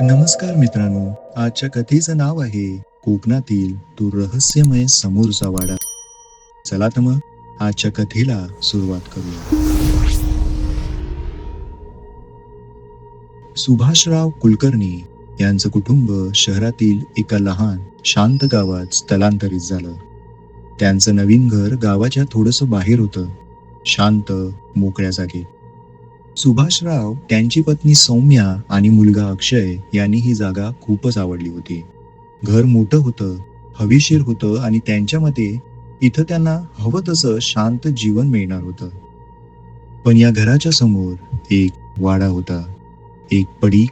नमस्कार मित्रांनो आजच्या कथेचं नाव आहे कोकणातील तो रहस्यमय समोरचा वाडा. चला तर मग आजच्या कथेला सुरुवात करूया. सुभाषराव कुलकर्णी यांचं कुटुंब शहरातील एका लहान शांत गावात स्थलांतरित झालं. त्यांचं नवीन घर गावाच्या थोडस बाहेर होतं. शांत मोकळ्या जागेत. सुभाषराव त्यांची पत्नी सौम्या आणि मुलगा अक्षय यांनी ही जागा खूपच आवडली होती. घर मोठं होतं हवीशीर होतं आणि त्यांच्या मते इथं त्यांना हवं तसं शांत जीवन मिळणार होतं. पण या घराच्या समोर एक वाडा होता. एक पडी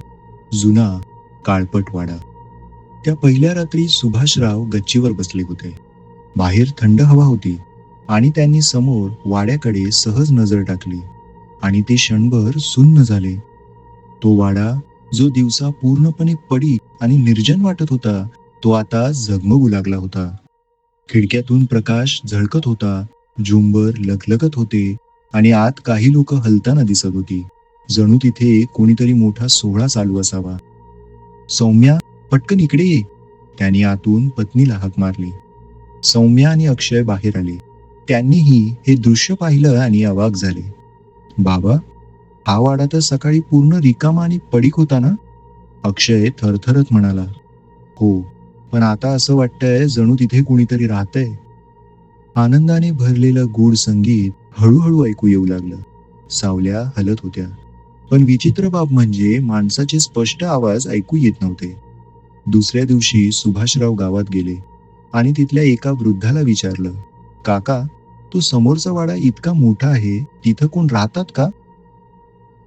जुना काळपट वाडा. त्या पहिल्या रात्री सुभाषराव गच्चीवर बसले होते. बाहेर थंड हवा होती आणि त्यांनी समोर वाड्याकडे सहज नजर टाकली. आणि ते क्षणभर सुन्न झाले. तो वाडा जो दिवसा पूर्णपणे पडी आणि निर्जन वाटत होता तो आता झगमगू लागला होता. खिडक्यातून प्रकाश झळकत होता झुंबर लखलखत होते आणि आत काही लोक हलताना दिसत होती. जणू तिथे कोणीतरी मोठा सोहळा चालू असावा. सौम्या पटकन इकडे ये. त्यांनी आतून पत्नीला हाक मारली. सौम्या आणि अक्षय बाहेर आले. त्यांनीही हे दृश्य पाहिलं आणि अवाक झाले. बाबा हा वाडा तर सकाळी पूर्ण रिकामा आणि पडीक होता ना? अक्षय थरथरत म्हणाला. हो पण आता असं वाटतंय जणू तिथे कुणीतरी राहतंय. आनंदाने भरलेलं गूढ संगीत हळूहळू ऐकू येऊ लागलं. सावल्या हलत होत्या. पण विचित्र बाब म्हणजे माणसाचे स्पष्ट आवाज ऐकू येत नव्हते. दुसऱ्या दिवशी सुभाषराव गावात गेले आणि तिथल्या एका वृद्धाला विचारलं काका तो समोरचा वाडा इतका मोठा आहे तिथं कोण राहतात का?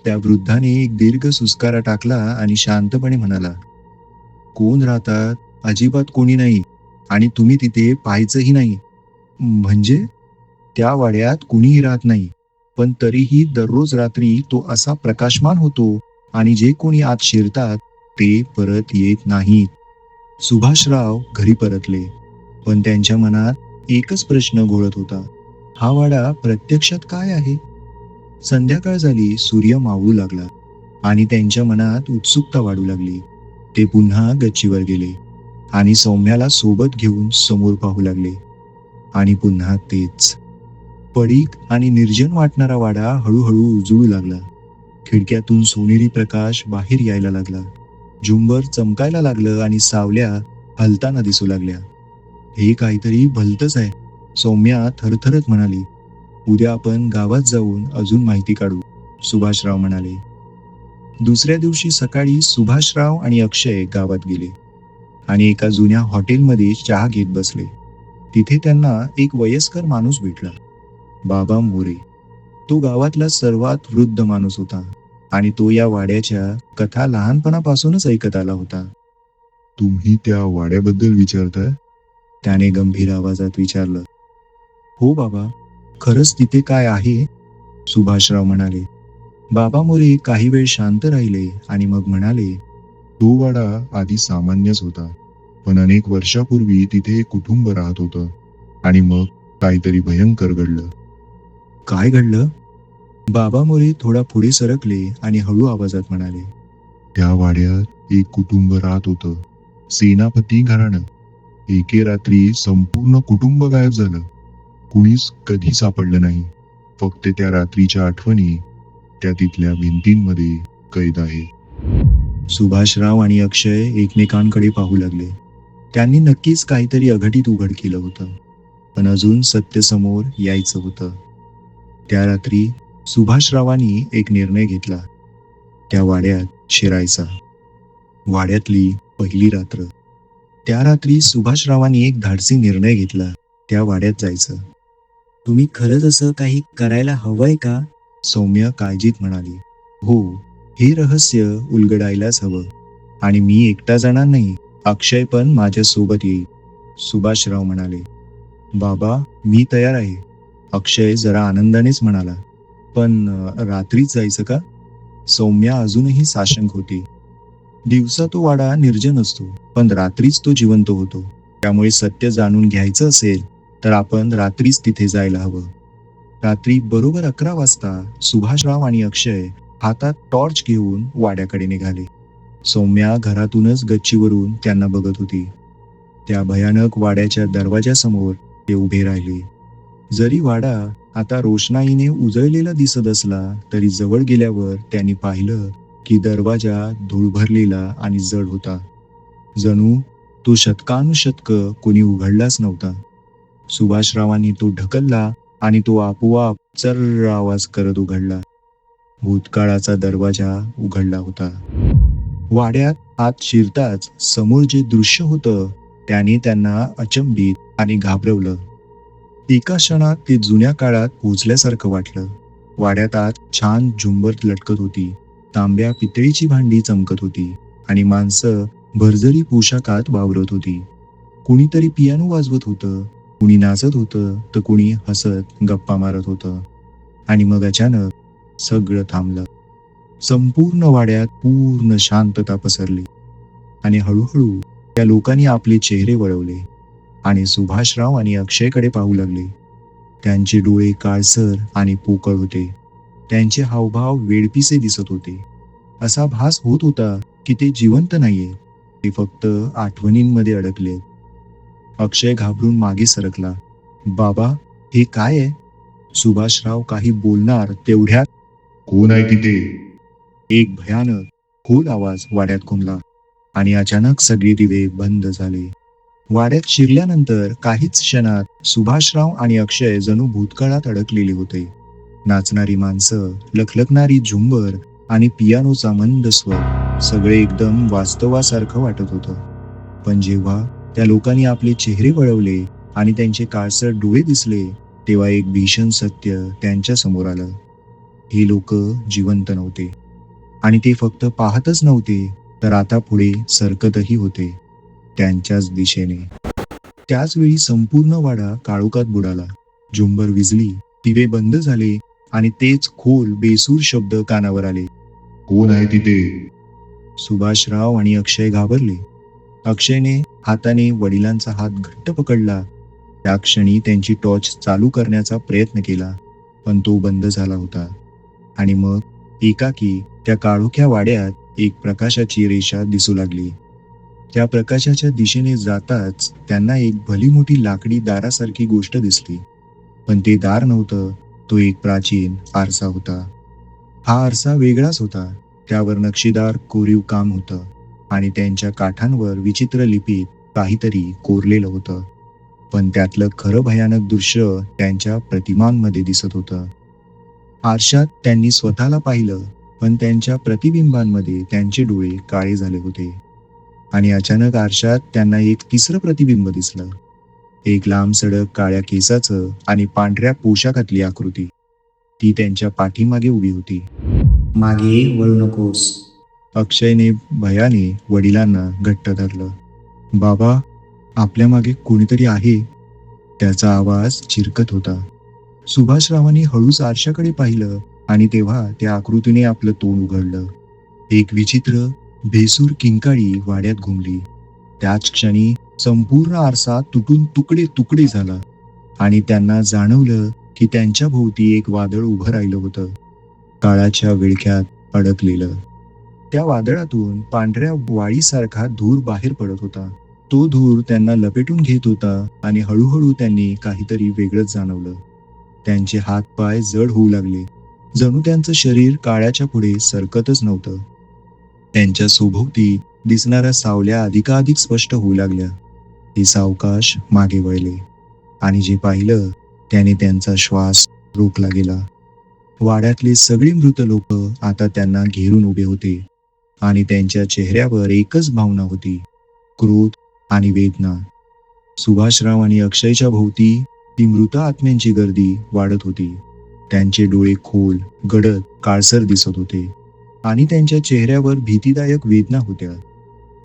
त्या वृद्धाने एक दीर्घ सुस्कारा टाकला आणि शांतपणे म्हणाला कोण राहतात? अजिबात कोणी नाही आणि तुम्ही तिथे पाहायचंही नाही. म्हणजे? त्या वाड्यात कुणीही राहत नाही. पण तरीही दररोज रात्री तो असा प्रकाशमान होतो आणि जे कोणी आत शिरतात ते परत येत नाहीत. सुभाषराव घरी परतले. पण त्यांच्या मनात एकच प्रश्न घोळत होता. हा वाडा प्रत्यक्षात काय आहे? संध्याकाळ झाली सूर्य मावळू लागला आणि त्यांच्या मनात उत्सुकता वाढू लागली. ते पुन्हा गच्चीवर गेले आणि सौम्याला सोबत घेऊन समोर पाहू लागले. आणि पुन्हा तेच. पडीक आणि निर्जन वाटणारा वाडा हळूहळू उजळू लागला. खिडक्यातून सोनेरी प्रकाश बाहेर यायला लागला. झुंबर चमकायला लागलं आणि सावल्या हलताना दिसू लागल्या. हे काहीतरी भलतच आहे. सौम्या थरथरत म्हणाली उद्या आपण गावात जाऊन अजून माहिती काढू सुभाषराव म्हणाले. दुसऱ्या दिवशी सकाळी सुभाषराव आणि अक्षय गावात गेले आणि एका जुन्या हॉटेलमध्ये चहा घेत बसले. तिथे त्यांना एक वयस्कर माणूस भेटला. बाबा मोरे तो गावातला सर्वात वृद्ध माणूस होता आणि तो या वाड्याच्या कथा लहानपणापासूनच ऐकत आला होता. तुम्ही त्या वाड्याबद्दल विचारताय? त्याने गंभीर आवाजात विचारलं. हो बाबा खरंच तिथे काय आहे? सुभाषराव म्हणाले. बाबा मोरे काही वेळ शांत राहिले आणि मग म्हणाले तो वाडा आधी सामान्यच होता पण अनेक वर्षापूर्वी तिथे एक कुटुंब राहत होतं आणि मग काहीतरी भयंकर घडलं. काय घडलं? बाबा मोरे थोडा पुढे सरकले आणि हळू आवाजात म्हणाले त्या वाड्यात एक कुटुंब राहत होतं सेनापती घराणं. एके रात्री संपूर्ण कुटुंब गायब झालं. कुणीच कधी सापडलं नाही. फक्त त्या रात्रीच्या आठवणी त्या तिथल्या भिंतींमध्ये कैद आहेत सुभाषराव आणि अक्षय एकमेकांकडे पाहू लागले. त्यांनी नक्कीच काहीतरी अघटित उघड केलं होतं. पण अजून सत्य समोर यायचं होतं. त्या रात्री सुभाषरावांनी एक निर्णय घेतला. त्या वाड्यात शिरायचा. वाड्यातली पहिली रात्र. त्या रात्री सुभाषरावांनी एक धाडसी निर्णय घेतला. त्या वाड्यात जायचं. तुम्ही खरंच असं काही करायला हवंय का? सौम्य काळजीत म्हणाली. हो हे रहस्य उलगडायलाच हवं. आणि मी एकटा जाणार नाही. अक्षय पण माझ्यासोबत येईल. सुभाषराव म्हणाले. बाबा मी तयार आहे. अक्षय जरा आनंदानेच म्हणाला. पण रात्रीच जायचं का? सौम्या अजूनही साशंक होती. दिवसा तो वाडा निर्जन असतो पण रात्रीच तो जिवंत होतो. त्यामुळे सत्य जाणून घ्यायचं असेल तर आपण रात्रीच तिथे जायला हवं. रात्री बरोबर अकरा वाजता सुभाषराव आणि अक्षय हातात टॉर्च घेऊन वाड्याकडे निघाले. सौम्या घरातूनच गच्चीवरून त्यांना बघत होती. त्या भयानक वाड्याच्या दरवाजासमोर ते उभे राहिले. जरी वाडा आता रोषणाईने उजळलेला दिसत असला तरी जवळ गेल्यावर त्यांनी पाहिलं की दरवाजा धूळ भरलेला आणि जड होता. जणू तो शतकानुशतक कोणी उघडलाच नव्हता. सुभाषरावांनी तो ढकलला आणि तो आपोआप चर्र आवाज करत उघडला. भूतकाळाचा दरवाजा उघडला होता. वाड्यात आत शिरताच समोर जे दृश्य होतं त्याने त्यांना अचंबित आणि घाबरवलं. एका क्षणात ते जुन्या काळात पोचल्यासारखं वाटलं. वाड्यात आत छान झुंबर लटकत होती. तांब्या पितळीची भांडी चमकत होती आणि माणसं भरजरी पोशाखात वावरत होती. कुणीतरी पियानो वाजवत होतं. कुणी नाचत होतं तर कुणी हसत गप्पा मारत होतं. आणि मग अचानक सगळं थांबलं. संपूर्ण वाड्यात पूर्ण शांतता पसरली. आणि हळूहळू त्या लोकांनी आपले चेहरे वळवले. आणि सुभाषराव आणि अक्षयकडे पाहू लागले. त्यांचे डोळे काळसर आणि पोकळ होते. त्यांचे हावभाव वेडपिसे दिसत होते. असा भास होत होता की ते जिवंत नाहीये ते फक्त आठवणींमध्ये अडकले अक्षय घाबरून मागे सरकला. बाबा हे काय आहे? सुभाषराव काही बोलणार तेवढ्यात कोण आहे तिथे? एक भयानक खोल आवाज वाड्यात घुमला आणि अचानक सगळे दिवे बंद झाले. वाड्यात शिरल्यानंतर काहीच क्षणात सुभाषराव आणि अक्षय जणू भूतकाळात अडकलेले होते. नाचणारी माणसं लखलखणारी झुंबर आणि पियानोचा मंद स्वर सगळे एकदम वास्तवासारखं वाटत होतं. पण जेव्हा त्या लोकांनी आपले चेहरे वळवले आणि त्यांचे काळसर डोळे दिसले तेव्हा एक भीषण सत्य त्यांच्यासमोर आलं. हे लोक जिवंत नव्हते. आणि ते फक्त पाहतच नव्हते तर आता पुढे सरकतही होते. त्यांच्याच दिशेने. त्याच वेळी संपूर्ण वाडा काळोखात बुडाला. झुंबर विजली दिवे बंद झाले आणि तेच खोल बेसूर शब्द कानावर आले. कोण आहे तिथे? सुभाषराव आणि अक्षय घाबरले. अक्षयने हाताने वडिलांचा हात घट्ट पकडला. त्या क्षणी त्यांची टॉर्च चालू करण्याचा प्रयत्न केला पण तो बंद झाला होता. आणि मग एकाकी त्या काळोख्या वाड्यात एक प्रकाशाची रेषा दिसू लागली. त्या प्रकाशाच्या दिशेने जाताच त्यांना एक भली मोठी लाकडी दारासारखी गोष्ट दिसली. पण ते दार नव्हतं तो एक प्राचीन आरसा होता. हा आरसा वेगळाच होता. त्यावर नक्षीदार कोरीव काम होतं. आणि त्यांच्या काठांवर विचित्र लिपीत काहीतरी कोरलेलं होतं. पण त्यातलं खरं भयानक दृश्य त्यांच्या प्रतिमांमध्ये दिसत होतं. आरशात त्यांनी स्वतःला पाहिलं पण त्यांच्या प्रतिबिंबांमध्ये त्यांचे डोळे काळे झाले होते. आणि अचानक आरशात त्यांना एक तिसरं प्रतिबिंब दिसलं. एक लांब सडक काळ्या केसाचं आणि पांढऱ्या पोशाखातली आकृती. ती त्यांच्या पाठीमागे उभी होती. मागे वळू नकोस. अक्षयने भयाने वडिलांना घट्ट धरलं. बाबा आपल्या मागे कोणीतरी आहे. त्याचा आवाज चिरकत होता. सुभाषरावांनी हळूच आरशाकडे पाहिलं आणि तेव्हा त्या आकृतीने आपलं तोंड उघडलं. एक विचित्र भेसूर किंकाळी वाड्यात घुमली. त्याच क्षणी संपूर्ण आरसा तुटून तुकडे तुकडे झाला आणि त्यांना जाणवलं की त्यांच्या भोवती एक वादळ उभं राहिलं होतं. काळाच्या विळख्यात अडकलेलं. त्या वादळातून पांढऱ्या वाळीसारखा धूर बाहेर पडत होता. तो धूर त्यांना लपेटून घेत होता आणि हळूहळू त्यांनी काहीतरी वेगळंच जाणवलं. त्यांचे हात पाय जड होऊ लागले. जणू त्यांचं शरीर काळ्याच्या पुढे सरकतच नव्हतं. त्यांच्या सोभोवती दिसणाऱ्या सावल्या अधिकाधिक स्पष्ट होऊ लागल्या. ते सावकाश मागे वळले. आणि जे पाहिलं त्याने त्यांचा श्वास रोखला गेला. वाड्यातले सगळे मृत लोक आता त्यांना घेरून उभे होते. आणि त्यांच्या चेहऱ्यावर एकच भावना होती क्रोध आणि वेदना. सुभाषराव आणि अक्षयच्या भोवती ती मृत आत्म्यांची गर्दी वाढत होती. त्यांचे डोळे खोल गडद काळसर दिसत होते आणि त्यांच्या चेहऱ्यावर भीतीदायक वेदना होत्या.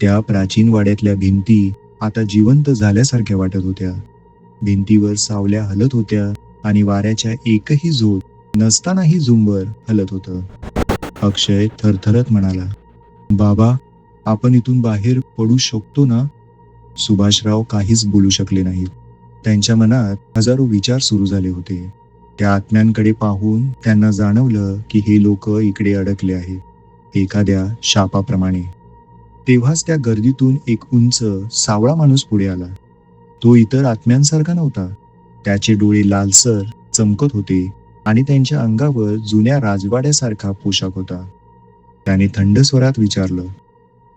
त्या प्राचीन वाड्यातल्या भिंती आता जिवंत झाल्यासारख्या वाटत होत्या. भिंतीवर सावल्या हलत होत्या आणि वाऱ्याच्या एकही झोत नसतानाही झुंबर हलत होतं. अक्षय थरथरत म्हणाला बाबा आपण इथून बाहेर पडू शकतो ना? सुभाषराव काहीच बोलू शकले नाहीत. त्यांच्या मनात हजारो विचार सुरू झाले होते. त्या आत्म्यांकडे पाहून त्यांना जाणवलं की हे लोक इकडे अडकले आहेत एखाद्या शापाप्रमाणे. तेव्हाच त्या गर्दीतून एक उंच सावळा माणूस पुढे आला. तो इतर आत्म्यांसारखा नव्हता. त्याचे डोळे लालसर चमकत होते आणि त्यांच्या अंगावर जुन्या राजवाड्यासारखा पोशाख होता. त्याने थंड स्वरात विचारलं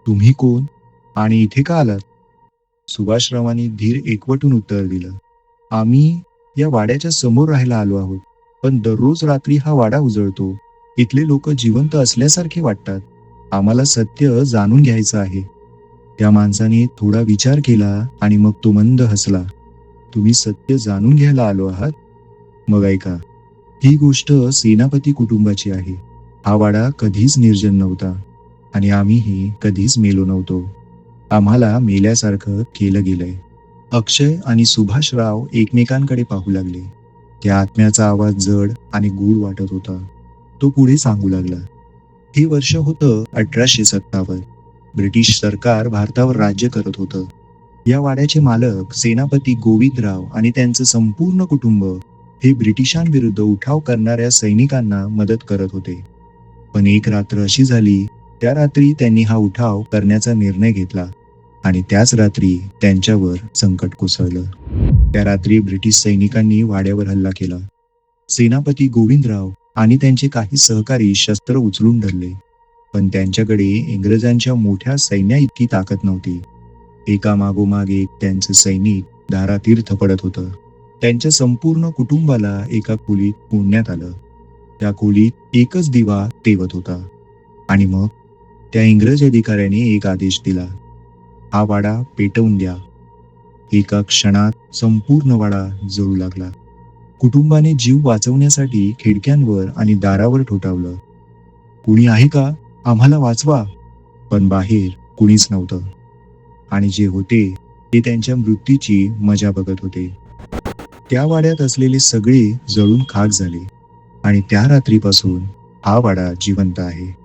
तुम्ही कोण आणि इथे का आलात? सुभाषरावांनी धीर एकवटून उत्तर दिलं आम्ही या वाड्याच्या समोर राहायला आलो आहोत पण दररोज रात्री हा वाडा उजळतो. इथले लोक जिवंत असल्यासारखे वाटतात. आम्हाला सत्य जाणून घ्यायचं आहे. त्या माणसाने थोडा विचार केला आणि मग तो मंद हसला तुम्ही सत्य जाणून घ्यायला आलो आहात? मग ऐका ही गोष्ट सेनापती कुटुंबाची आहे. हा वाडा कधीच निर्जन नव्हता आणि आम्हीही कधीच मेलो नव्हतो. आम्हाला मेल्यासारखं केलं गेलंय. अक्षय आणि सुभाषराव एकमेकांकडे पाहू लागले. त्या आत्म्याचा आवाज जड आणि गूढ वाटत होता. तो पुढे सांगू लागला. हे वर्ष होतं अठराशे सत्तावन्न. ब्रिटिश सरकार भारतावर राज्य करत होतं. या वाड्याचे मालक सेनापती गोविंदराव आणि त्यांचं संपूर्ण कुटुंब हे ब्रिटिशांविरुद्ध उठाव करणाऱ्या सैनिकांना मदत करत होते. पण एक रात्र अशी झाली त्या रात्री त्यांनी हा उठाव करण्याचा निर्णय घेतला आणि त्याच रात्री त्यांच्यावर संकट कोसळलं. त्या रात्री ब्रिटिश सैनिकांनी वाड्यावर हल्ला केला. सेनापती गोविंदराव आणि त्यांचे काही सहकारी शस्त्र उचलून धरले पण त्यांच्याकडे इंग्रजांच्या मोठ्या सैन्या इतकी ताकद नव्हती. एका मागोमाग एक त्यांचं सैनिक धारातीर्थ पडत होतं. त्यांच्या संपूर्ण कुटुंबाला एका खोलीत पुण्यात आलं. त्या खोलीत एकच दिवा तेवत होता. आणि मग त्या इंग्रज अधिकाऱ्याने एक आदेश दिला. हा वाडा पेटवून द्या. एका क्षणात संपूर्ण वाडा जळू लागला. कुटुंबाने जीव वाचवण्यासाठी खिडक्यांवर आणि दारावर ठोठावलं. कुणी आहे का? आम्हाला वाचवा. पण बाहेर कुणीच नव्हतं. आणि जे होते ते त्यांच्या मृत्यूची मजा बघत होते. त्या वाड्यात असलेले सगळे जळून खाक झाले. आणि त्या रात्रीपासून हा वाडा जिवंत आहे.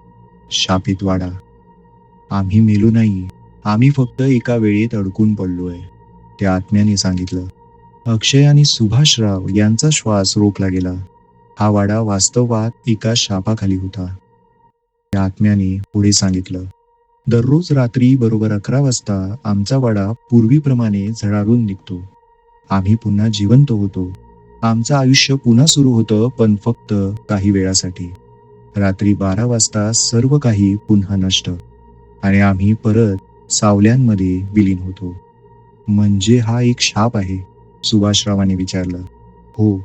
शापित वाडा. आम्ही मेलो नाही. आम्ही फक्त एका वेळेत अडकून पडलोय. त्या आत्म्याने सांगितलं. अक्षय आणि सुभाषराव यांचा श्वास रोखला गेला. हा वाडा वास्तवात एका शापाखाली होता. त्या आत्म्याने पुढे सांगितलं. दररोज रात्री बरोबर अकरा वाजता आमचा वाडा पूर्वीप्रमाणे झळारून निघतो. आम्ही पुन्हा जिवंत होतो. आमचं आयुष्य पुन्हा सुरू होतं पण फक्त काही वेळासाठी. रात्री बारा वाजता सर्व काही पुन्हा नष्ट. आणि आम्ही परत सावल्यांमध्ये विलीन होतो. म्हणजे हा एक शाप आहे सुभाषरावाने विचारलं. हो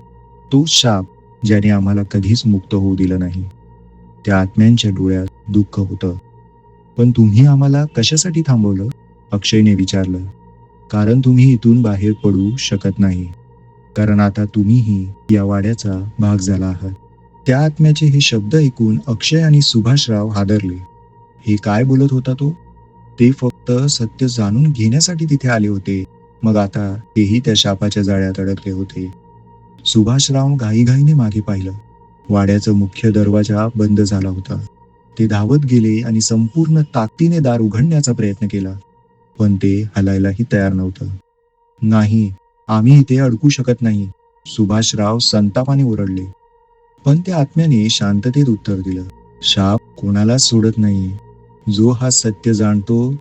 तोच शाप ज्याने आम्हाला कधीच मुक्त होऊ दिलं नाही. त्या आत्म्यांच्या डोळ्यात दुःख होतं. पण तुम्ही आम्हाला कशासाठी थांबवलं? अक्षयने विचारलं. कारण तुम्ही इथून बाहेर पडू शकत नाही. कारण आता तुम्हीही या वाड्याचा भाग झाला आहात. त्या आत्म्याचे हे शब्द ऐकून अक्षय आणि सुभाषराव हादरले. हे काय बोलत होता तो? ते फक्त सत्य जाणून घेण्यासाठी तिथे आले होते. मग आता तेही त्या शापाच्या जाळ्यात अडकले होते. सुभाषराव घाईघाईने मागे पाहिलं. वाड्याचा मुख्य दरवाजा बंद झाला होता. ते धावत गेले आणि संपूर्ण ताकदीने दार उघडण्याचा प्रयत्न केला. पण ते हलायलाही तयार नव्हतं. नाही आम्ही इथे अडकू शकत नाही. सुभाषराव संतापाने ओरडले. पण त्या आत्म्याने शांततेत उत्तर दिलं. शाप कोणालाच सोडत नाही. जो हा सत्य जाणतो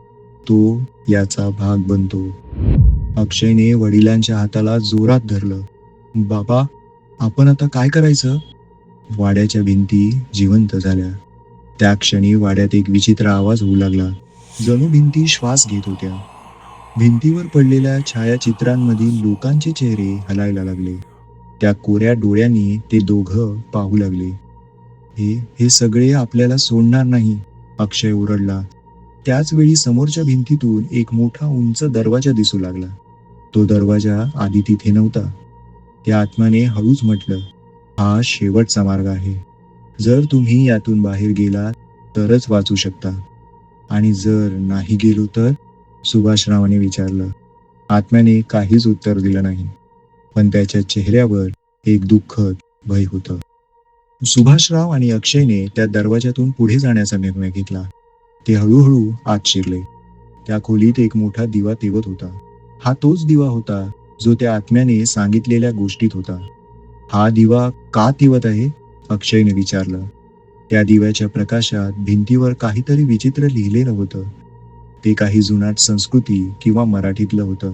तो याचा भाग बनतो. अक्षयने वडिलांच्या हाताला जोरात धरलं. बाबा आपण आता काय करायचं? वाड्याच्या भिंती जिवंत झाल्या. त्या क्षणी वाड्यात एक विचित्र आवाज होऊ लागला. जणू भिंती श्वास घेत होत्या. भिंतीवर पडलेल्या छायाचित्रांमधील लोकांचे चेहरे हलायला लागले. त्या कोऱ्या डोळ्यांनी ते दोघं पाहू लागले. हे हे सगळे आपल्याला सोडणार नाही अक्षय ओरडला. त्याच वेळी समोरच्या भिंतीतून एक मोठा उंच दरवाजा दिसू लागला. तो दरवाजा आधी तिथे नव्हता. त्या आत्म्याने हळूच म्हटलं हा शेवटचा मार्ग आहे. जर तुम्ही यातून बाहेर गेलात तरच वाचू शकता. आणि जर नाही गेलो तर सुभाषरावाने विचारलं. आत्म्याने काहीच उत्तर दिलं नाही. पण त्याच्या चेहऱ्यावर एक दुःखद भय होतं. सुभाषराव आणि अक्षयने त्या दरवाजातून पुढे जाण्याचा निर्णय घेतला. ते हळूहळू आत शिरले. त्या खोलीत एक मोठा दिवा तेवत होता. हा तोच दिवा होता जो त्या आत्म्याने सांगितलेल्या गोष्टीत होता. हा दिवा का तेवत आहे? अक्षयने विचारलं. त्या दिव्याच्या प्रकाशात भिंतीवर काहीतरी विचित्र लिहिलेलं होतं. ते काही जुनाट संस्कृती किंवा मराठीतलं होतं.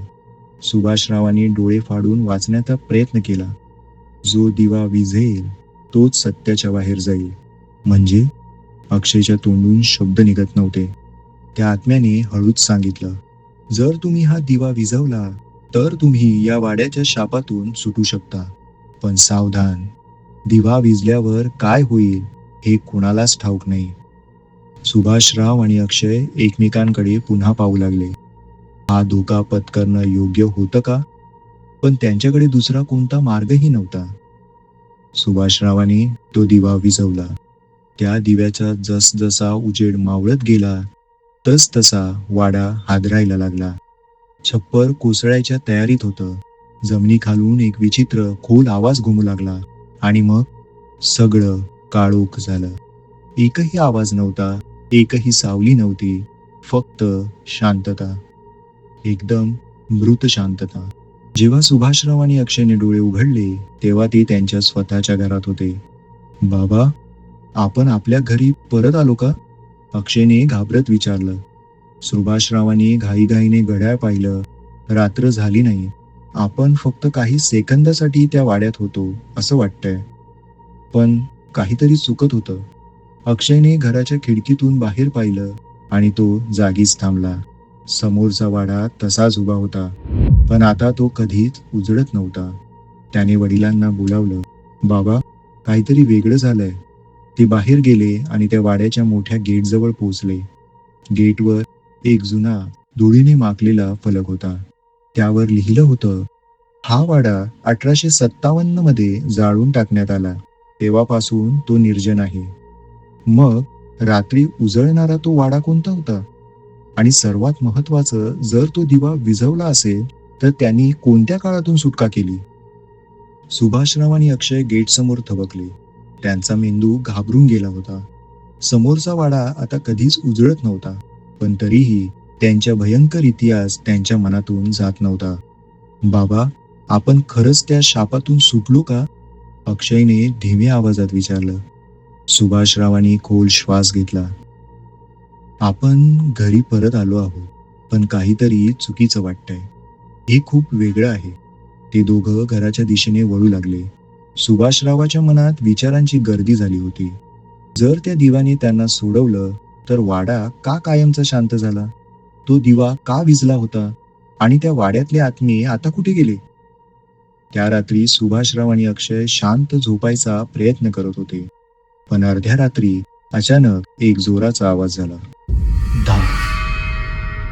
सुभाषरावांनी डोळे फाडून वाचण्याचा प्रयत्न केला. जो दिवा विझेल तोच सत्याच्या बाहेर जाईल. म्हणजे? अक्षयच्या तोंडून शब्द निघत नव्हते. त्या आत्म्याने हळूच सांगितलं जर तुम्ही हा दिवा विझवला तर तुम्ही या वाड्याच्या शापातून सुटू शकता. पण सावधान दिवा विजल्यावर काय होईल हे कुणालाच ठाऊक नाही. सुभाषराव आणि अक्षय एकमेकांकडे पुन्हा पाहू लागले. हा धोका पत्करणं योग्य होतं का? पण त्यांच्याकडे दुसरा कोणता मार्गही नव्हता. सुभाषरावांनी तो दिवा विझवला. त्या दिव्याचा जसजसा उजेड मावळत गेला तस तसा वाडा हादरायला लागला. छप्पर कोसळायच्या तयारीत होतं. जमिनीखालून एक विचित्र खोल आवाज घुमू लागला आणि मग सगळं काळोख झालं. एकही आवाज नव्हता. एकही सावली नव्हती. फक्त शांतता. एकदम मृत शांतता. जेव्हा सुभाषराव आणि अक्षयने डोळे उघडले तेव्हा ते त्यांच्या स्वतःच्या घरात होते. बाबा आपण आपल्या घरी परत आलो का? अक्षयने घाबरत विचारलं. सुभाषरावांनी घाईघाईने घड्याळ पाहिलं. रात्र झाली नाही. आपण फक्त काही सेकंदासाठी त्या वाड्यात होतो असं वाटतंय. पण काहीतरी चुकत होतं. अक्षयने घराच्या खिडकीतून बाहेर पाहिलं आणि तो जागीच थांबला. समोरचा वाडा तसाच उभा होता पण आता तो कधीच उजळत नव्हता. त्याने वडिलांना बोलावलं बाबा काहीतरी वेगळं झालंय. ते बाहेर गेले आणि त्या वाड्याच्या मोठ्या गेटजवळ पोहोचले. गेटवर एक जुना धुळीने माकलेला फलक होता. त्यावर लिहिलं होतं हा वाडा अठराशे सत्तावन्नमध्ये जाळून टाकण्यात आला. तेव्हापासून तो निर्जन आहे. मग रात्री उजळणारा तो वाडा कोणता होता? आणि सर्वात महत्वाचं जर तो दिवा विझवला असेल तर त्यांनी कोणत्या काळातून सुटका केली? सुभाषराव आणि अक्षय गेटसमोर थबकले. त्यांचा मेंदू घाबरून गेला होता. समोरचा वाडा आता कधीच उजळत नव्हता पण तरीही त्यांच्या भयंकर इतिहास त्यांच्या मनातून जात नव्हता. बाबा आपण खरंच त्या शापातून सुटलो का? अक्षयने धीम्या आवाजात विचारलं. सुभाषरावांनी खोल श्वास घेतला. आपण घरी परत आलो आहोत पण काहीतरी चुकीचं वाटतंय. हे खूप वेगळं आहे. ते दोघं घराच्या दिशेने वळू लागले. सुभाषरावाच्या मनात विचारांची गर्दी झाली होती. जर त्या दिवाने त्यांना सोडवलं तर वाडा का कायमचा शांत झाला? तो दिवा का विजला होता? आणि त्या वाड्यातले आत्मे आता कुठे गेले? त्या रात्री सुभाषराव आणि अक्षय शांत झोपायचा प्रयत्न करत होते. पण अर्ध्या रात्री अचानक एक जोराचा आवाज झाला. धा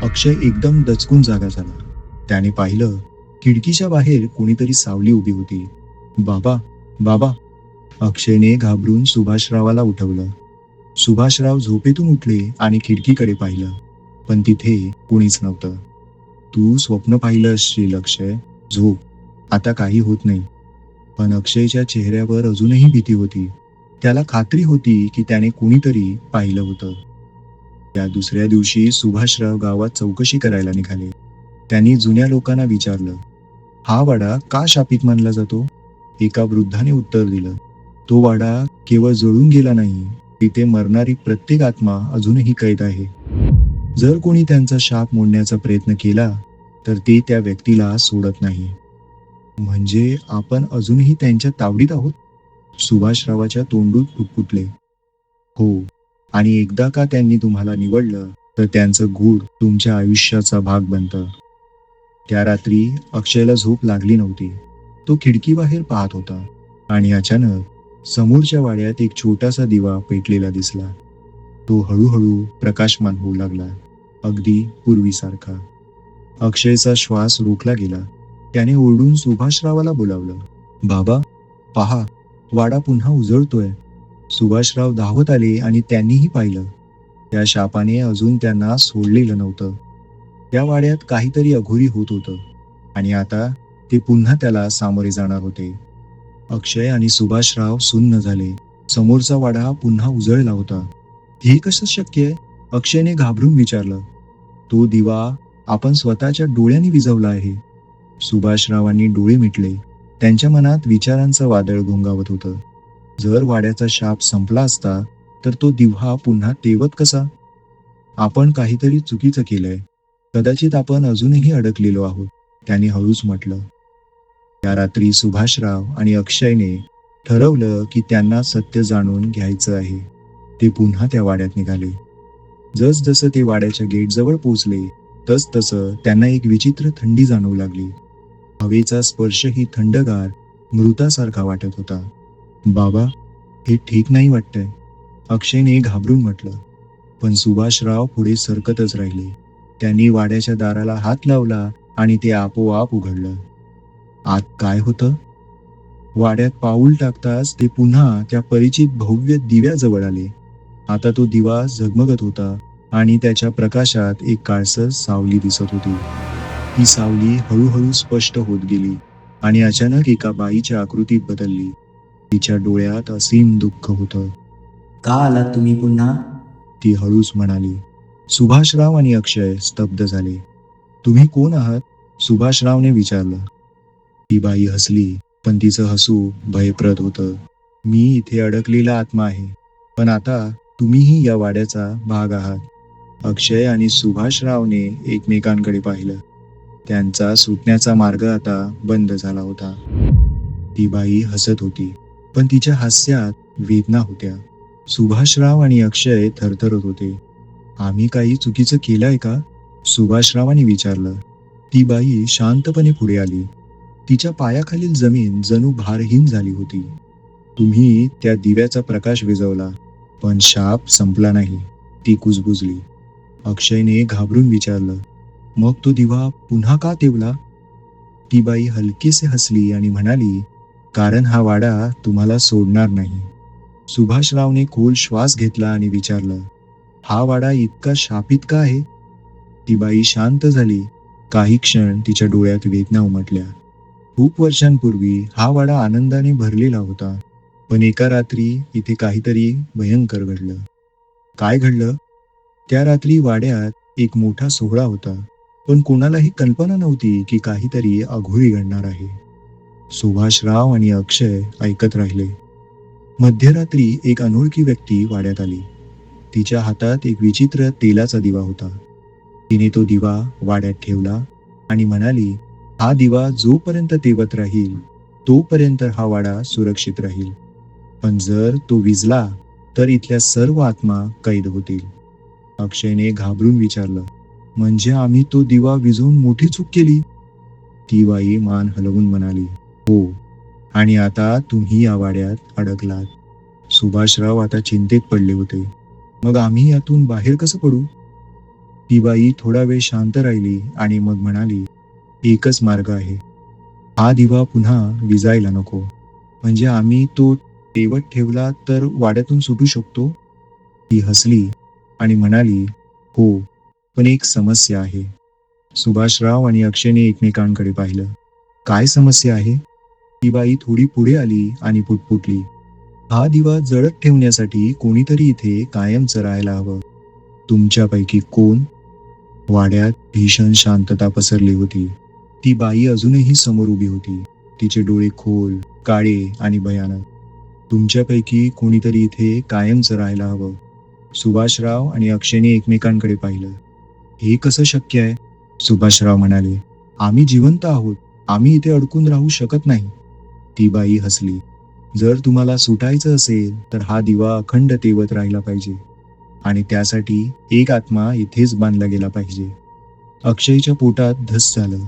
अक्षय एकदम दचकून जागा झाला. त्याने पाहिलं खिडकीच्या बाहेर कोणीतरी सावली उभी होती. बाबा बाबा. अक्षयने घाबरून सुभाषरावाला उठवलं. सुभाषराव झोपेतून उठले आणि खिडकीकडे पाहिलं. पण तिथे कुणीच नव्हतं. तू स्वप्न पाहिलं असशील अक्षय. झोप. आता काही होत नाही. पण अक्षयच्या चेहऱ्यावर अजूनही भीती होती. त्याला खात्री होती की त्याने कुणीतरी पाहिलं होतं. त्या दुसऱ्या दिवशी सुभाषराव गावात चौकशी करायला निघाले. त्यांनी जुन्या लोकांना विचारलं हा वाडा का शापित मानला जातो? एका वृद्धाने उत्तर दिलं तो वाडा केवळ जळून गेला नाही तिथे मरणारी प्रत्येक आत्मा अजूनही कैद आहे. जर कोणी त्यांचा शाप मोडण्याचा प्रयत्न केला तर ते त्या व्यक्तीला सोडत नाही. म्हणजे आपण अजूनही त्यांच्या तावडीत आहोत? सुभाषरावाच्या तोंडूत पुटपुटले हो आणि एकदा का त्यांनी तुम्हाला निवडलं तर त्यांचं गूढ तुमच्या आयुष्याचा भाग बनतं. त्या रात्री अक्षयला झोप लागली नव्हती. तो खिडकीबाहेर पाहत होता आणि अचानक समोरच्या वाड्यात एक छोटासा दिवा पेटलेला दिसला. तो हळूहळू प्रकाशमान होऊ लागला अगदी पूर्वीसारखा. अक्षयचा श्वास रोखला गेला. त्याने ओरडून सुभाषरावाला बोलावलं बाबा पहा वाडा पुन्हा उजळतोय. सुभाषराव धावत आले आणि त्यांनीही पाहिलं. त्या शापाने अजून त्यांना सोडलेलं नव्हतं. त्या वाड्यात काहीतरी अघोरी होत होतं. आणि आता ते पुन्हा त्याला सामोरे जाणार होते. अक्षय आणि सुभाषराव सुन्न झाले. समोरचा वाडा पुन्हा उजळला होता. हे कसं शक्य? आहे अक्षयने घाबरून विचारलं. तो दिवा आपण स्वतःच्या डोळ्यांनी विझवला आहे. सुभाषरावांनी डोळे मिटले. त्यांच्या मनात विचारांचं वादळ घोंगावत होतं. जर वाड्याचा शाप संपला असता तर तो दिव्हा पुन्हा तेवत कसा? आपण काहीतरी चुकीचं केलंय. कदाचित आपण अजूनही अडकलेलो आहोत त्यांनी हळूच म्हटलं. त्या रात्री सुभाषराव आणि अक्षयने ठरवलं की त्यांना सत्य जाणून घ्यायचं आहे. ते पुन्हा त्या वाड्यात निघाले. जसजसं ते वाड्याच्या गेटजवळ पोचले तसतसं त्यांना एक विचित्र थंडी जाणवू लागली. हवेचा स्पर्शही थंडगार मृतासारखा वाटत होता. बाबा हे ठीक नाही वाटतंय. अक्षयने घाबरून म्हटलं. पण सुभाषराव पुढे सरकतच राहिले. त्यांनी वाड्याच्या दाराला हात लावला आणि ते आपोआप उघडलं. आत काय होतं? वाड्यात पाऊल टाकताच ते पुन्हा त्या परिचित भव्य दिव्याजवळ आले. आता तो दिवा झगमगत होता आणि त्याच्या प्रकाशात एक काळसर सावली दिसत होती. ती सावली हळूहळू स्पष्ट होत गेली आणि अचानक एका बाईच्या आकृतीत बदलली. तिच्या डोळ्यात असीम दुःख होतं. का आलात तुम्ही पुन्हा? ती हळूच म्हणाली. सुभाषराव आणि अक्षय स्तब्ध झाले. तुम्ही कोण आहात? सुभाषरावने विचारलं. ती बाई हसली पण तिचं हसू भयप्रद होतं. मी इथे अडकलेला आत्मा आहे पण आता तुम्हीही या वाड्याचा भाग आहात. अक्षय आणि सुभाषरावने एकमेकांकडे पाहिलं. त्यांचा सुटण्याचा मार्ग आता बंद झाला होता. ती बाई हसत होती पण तिच्या हास्यात वेदना होत्या. सुभाषराव आणि अक्षय थरथरत होते. आम्ही काही चुकीचं केलंय का? सुभाषरावाने विचारलं. ती बाई शांतपणे पुढे आली. तिच्या पायाखालील जमीन जणू भारहीन झाली होती. तुम्ही त्या दिव्याचा प्रकाश विझवला पण शाप संपला नाही. ती कुजबुजली. अक्षयने घाबरून विचारलं मग तो दिवा पुन्हा का तेवला? ती बाई हलकीसे हसली आणि म्हणाली कारण हा वाडा तुम्हाला सोडणार नाही. सुभाषरावने खोल श्वास घेतला आणि विचारलं हा वाडा इतका शापित का आहे? ती बाई शांत झाली. काही क्षण तिच्या डोळ्यात वेदना उमटल्या. खूप वर्षांपूर्वी हा वाडा आनंदाने भरलेला होता पण एका रात्री इथे काहीतरी भयंकर घडलं. काय घडलं? त्या रात्री वाड्यात एक मोठा सोहळा होता. पण कोणालाही कल्पना नव्हती की काहीतरी आघोळी घडणार आहे. सुभाषराव आणि अक्षय ऐकत राहिले. मध्यरात्री एक अनोळखी व्यक्ती वाड्यात आली. तिच्या हातात एक विचित्र तेलाचा दिवा होता. तिने तो दिवा वाड्यात ठेवला आणि म्हणाली हा दिवा जोपर्यंत तेवत राहील तोपर्यंत हा वाडा सुरक्षित राहील. पण जर तो विजला तर इथल्या सर्व आत्मा कैद होतील. अक्षयने घाबरून विचारलं म्हणजे आम्ही तो दिवा विझवून मोठी चूक केली. ती बाई मान हलवून म्हणाली हो. आणि आता तुम्ही या वाड्यात अडकलात. सुभाषराव आता चिंतेत पडले होते. मग आम्ही यातून बाहेर कसं पडू? ती बाई थोडा वेळ शांत राहिली आणि मग म्हणाली एकच मार्ग आहे. हा दिवा पुन्हा विजायला नको. म्हणजे आम्ही तो तेवत ठेवला तर वाड्यातून सुटू शकतो? ती हसली आणि म्हणाली हो. पण एक समस्या आहे. सुभाषराव आणि अक्षयने एकमेकांकडे पाहिलं. काय समस्या आहे? ती बाई थोडी पुढे आली आणि पुटपुटली. हा दिवा जळत ठेवण्यासाठी कोणीतरी इथे कायमच राहायला हवं. तुमच्यापैकी कोण? वाड्यात भीषण शांतता पसरली होती. ती बाई अजूनही समोर उभी होती. तिचे डोळे खोल काळे आणि भयानक. तुमच्यापैकी कोणीतरी इथे कायमच राहायला हवं. सुभाषराव आणि अक्षयने एकमेकांकडे पाहिलं. हे कसं शक्य आहे? सुभाषराव म्हणाले आम्ही जिवंत आहोत. आम्ही इथे अडकून राहू शकत नाही. ती बाई हसली. जर तुम्हाला सुटायचं असेल तर हा दिवा अखंड तेवत राहिला पाहिजे आणि त्यासाठी एक आत्मा इथेच बांधला गेला पाहिजे. अक्षयच्या पोटात धस झालं.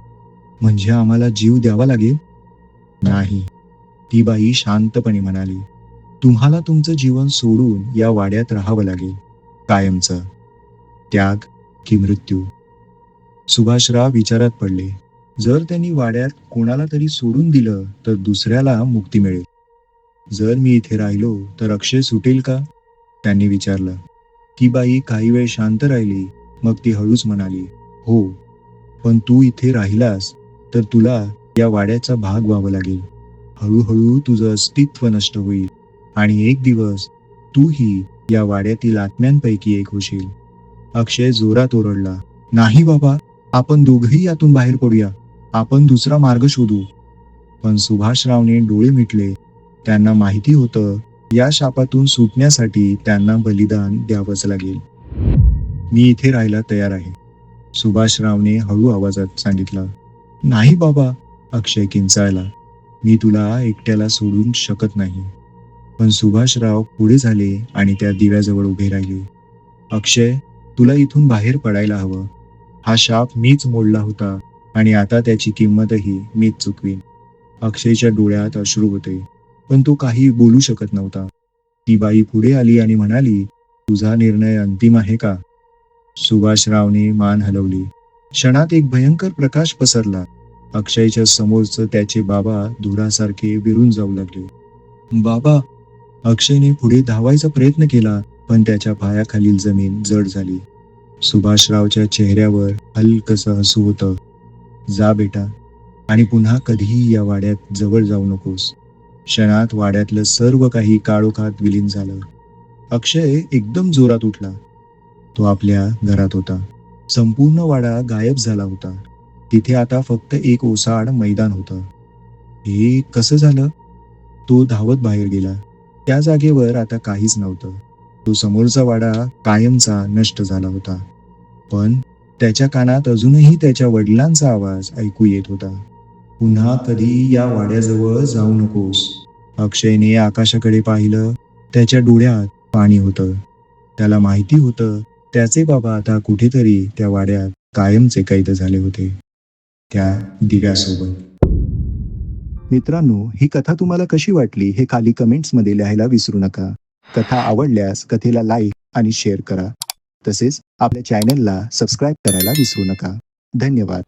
म्हणजे आम्हाला जीव द्यावा लागेल? नाही. ती बाई शांतपणे म्हणाली. तुम्हाला तुमचं जीवन सोडून या वाड्यात राहावं लागेल. कायमचं. त्याग की मृत्यू. सुभाषराव विचारात पडले. जर त्यांनी वाड्यात कोणाला तरी सोडून दिलं तर दुसऱ्याला मुक्ती मिळेल. जर मी इथे राहिलो तर अक्षय सुटेल का? त्यांनी विचारलं. ती बाई काही वेळ शांत राहिली मग ती हळूच म्हणाली हो पण तू इथे राहिलास तर तुला या वाड्याचा भाग व्हावं लागेल. हळूहळू तुझं अस्तित्व नष्ट होईल आणि एक दिवस तूही या वाड्यातील आत्म्यांपैकी एक होशील. अक्षय जोरात ओरडला. नाही बाबा आपण दोघही यातून बाहेर पडूया. आपण दुसरा मार्ग शोधू. पण सुभाषरावने डोळे मिटले. त्यांना माहिती होतं या शापातून सुटण्यासाठी त्यांना बलिदान द्यावंच लागेल. मी इथे राहायला तयार आहे सुभाषरावने हळू आवाजात सांगितलं. नाही बाबा अक्षय किंचाळला. मी तुला एकट्याला सोडून शकत नाही. पण सुभाषराव पुढे झाले आणि त्या दिव्याजवळ उभे राहिले. अक्षय तुला इथून बाहेर पडायला हवं. हा शाप मीच मोडला होता आणि आता त्याची किंमतही मीच चुकवीन. अक्षयच्या डोळ्यात अश्रू होते. पण तो काही बोलू शकत नव्हता. ती बाई पुढे आली आणि म्हणाली तुझा निर्णय अंतिम आहे का? सुभाषरावने मान हलवली. क्षणात एक भयंकर प्रकाश पसरला. अक्षयच्या समोरच त्याचे बाबा धुरासारखे विरून जाऊ लागले. बाबा अक्षयने पुढे धावायचा प्रयत्न केला पण त्याच्या पायाखालील जमीन जड झाली. सुभाषरावच्या चेहऱ्यावर हलकसं हसू होतं. जा बेटा आणि पुन्हा कधीही या वाड्यात जवळ जाऊ नकोस. क्षणात वाड्यातलं सर्व काही काळोखात विलीन झालं. अक्षय एकदम जोरात उठला. तो आपल्या घरात होता. संपूर्ण वाडा गायब झाला होता. तिथे आता फक्त एक ओसाड मैदान होतं. हे कसं झालं? तो धावत बाहेर गेला. त्या जागेवर आता काहीच नव्हतं. तो समोरचा वाडा कायमचा नष्ट झाला होता. पण त्याच्या कानात अजूनही त्याच्या वडिलांचा आवाज ऐकू येत होता. पुन्हा कधी या वाड्याजवळ जाऊ नकोस. अक्षयने आकाशाकडे पाहिलं. त्याच्या डोळ्यात पाणी होतं. त्याला माहिती होतं त्याचे बाबा आता कुठेतरी त्या वाड्यात कायमचे कैद झाले होते. त्या दिव्यासोबत. मित्रांनो ही कथा तुम्हाला कशी वाटली हे खाली कमेंट्समध्ये लिहायला विसरू नका. कथा आवडल्यास कथेला लाईक आणि शेअर करा. तसेच आपल्या चॅनलला सबस्क्राईब करायला विसरू नका. धन्यवाद.